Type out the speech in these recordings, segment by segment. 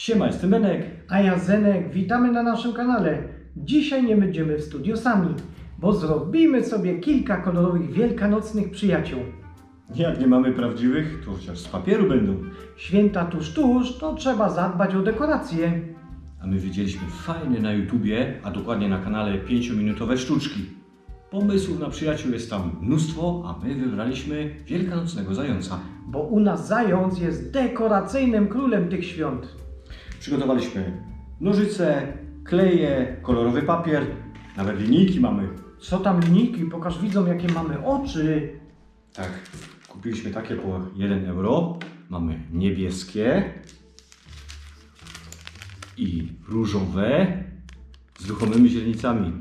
Siema, jestem Benek. A ja Zenek, witamy na naszym kanale. Dzisiaj nie będziemy w studiu sami, bo zrobimy sobie kilka kolorowych wielkanocnych przyjaciół. Jak nie mamy prawdziwych, to chociaż z papieru będą. Święta tuż tuż, to trzeba zadbać o dekoracje. A my widzieliśmy fajne na YouTubie, a dokładnie na kanale 5-minutowe sztuczki. Pomysłów na przyjaciół jest tam mnóstwo, a my wybraliśmy wielkanocnego zająca. Bo u nas zając jest dekoracyjnym królem tych świąt. Przygotowaliśmy nożyce, kleje, kolorowy papier, nawet linijki mamy. Co tam linijki? Pokaż widzom jakie mamy oczy. Tak, kupiliśmy takie po 1 euro. Mamy niebieskie i różowe z ruchomymi źrenicami.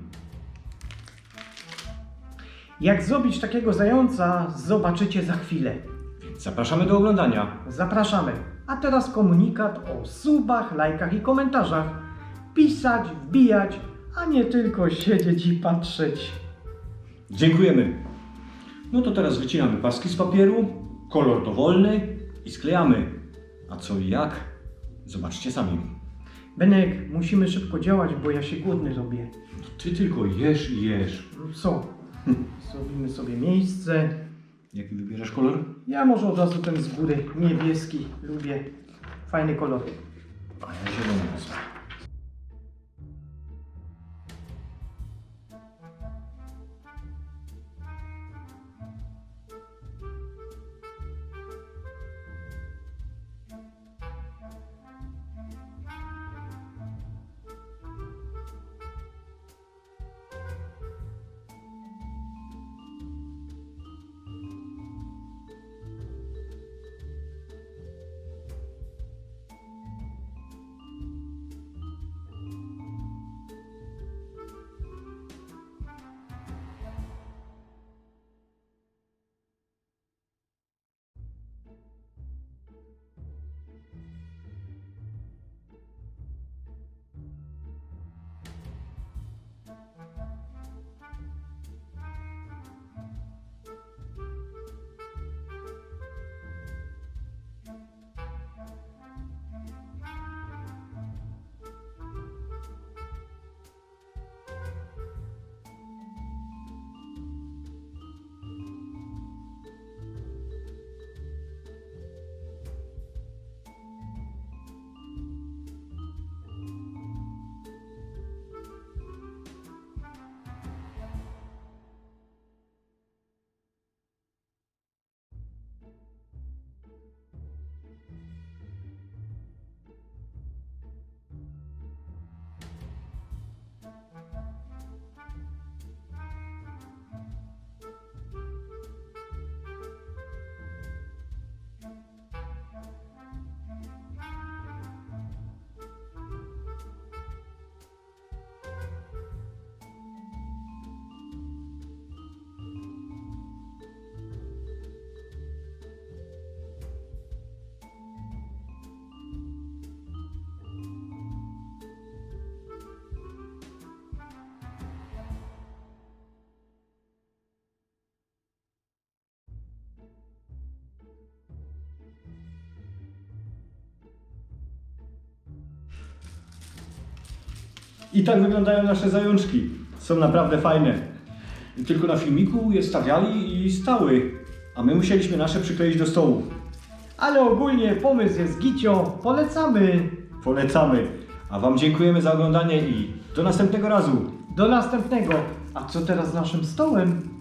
Jak zrobić takiego zająca, zobaczycie za chwilę. Więc zapraszamy do oglądania. Zapraszamy. A teraz komunikat o subach, lajkach i komentarzach. Pisać, wbijać, a nie tylko siedzieć i patrzeć. Dziękujemy. No to teraz wycinamy paski z papieru, kolor dowolny i sklejamy. A co i jak? Zobaczcie sami. Benek, musimy szybko działać, bo ja się głodny robię. Ty tylko jesz i jesz. No Co? Zrobimy sobie miejsce. Jaki wybierasz kolor? Ja może od razu ten z góry, niebieski, lubię. Fajny kolor. A ja zielony wezmę. I tak wyglądają nasze zajączki. Są naprawdę fajne. Tylko na filmiku je stawiali i stały, a my musieliśmy nasze przykleić do stołu. Ale ogólnie pomysł jest gicio, polecamy. Polecamy. A Wam dziękujemy za oglądanie i do następnego razu. Do następnego. A co teraz z naszym stołem?